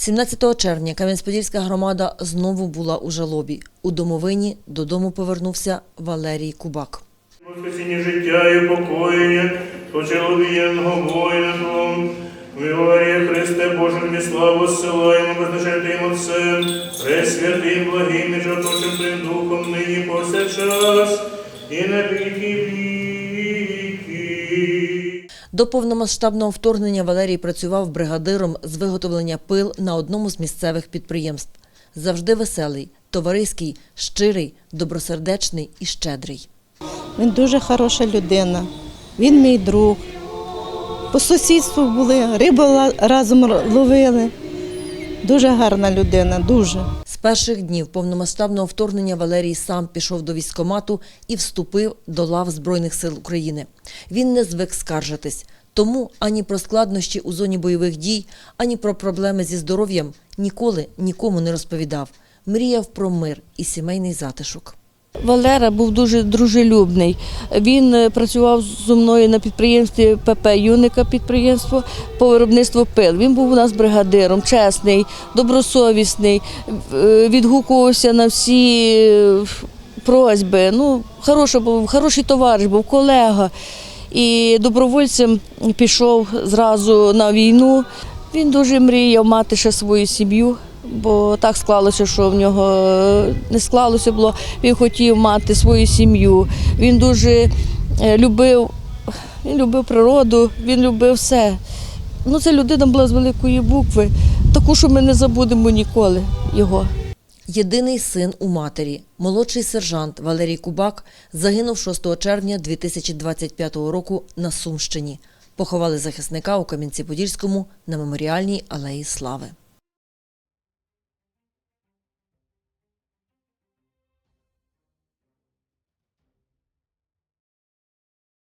17 червня Кам'янець-Подільська громада знову була у жалобі. У домовині додому повернувся Валерій Кубак. Воскресіння життя і покоєння, почеловієнного воїна Твом. Виварія Христе тобі славу зсилаємо, безначальним Отцем, пресвятим, благим і жартушим Твоїм Духом, нині повсякчас, і на віки віки. До повномасштабного вторгнення Валерій працював бригадиром з виготовлення пил на одному з місцевих підприємств. Завжди веселий, товариський, щирий, добросердечний і щедрий. Він дуже хороша людина. Він мій друг. По сусідству були, рибу разом ловили. Дуже гарна людина, дуже. Перших днів повномасштабного вторгнення Валерій сам пішов до військкомату і вступив до лав Збройних сил України. Він не звик скаржитись. Тому ані про складнощі у зоні бойових дій, ані про проблеми зі здоров'ям ніколи нікому не розповідав. Мріяв про мир і сімейний затишок. Валера був дуже дружелюбний. Він е, працював зі мною на підприємстві ПП Юника підприємство по виробництву пил. Він був у нас бригадиром, чесний, добросовісний, е, відгукувався на всі е, просьби. Ну, хороший був, хороший товариш, був колега. І добровольцем пішов зразу на війну. Він дуже мріяв мати ще свою сім'ю, бо так склалося, що в нього е, не склалося було. Він хотів мати свою сім'ю. Він дуже е, любив, він любив природу, він любив все. Ну, це людина була з великої букви, таку, що ми не забудемо ніколи його. Єдиний син у матері, молодший сержант Валерій Кубак, загинув 6 червня 2025 року на Сумщині. Поховали захисника у Кам'янці-Подільському на меморіальній алеї Слави.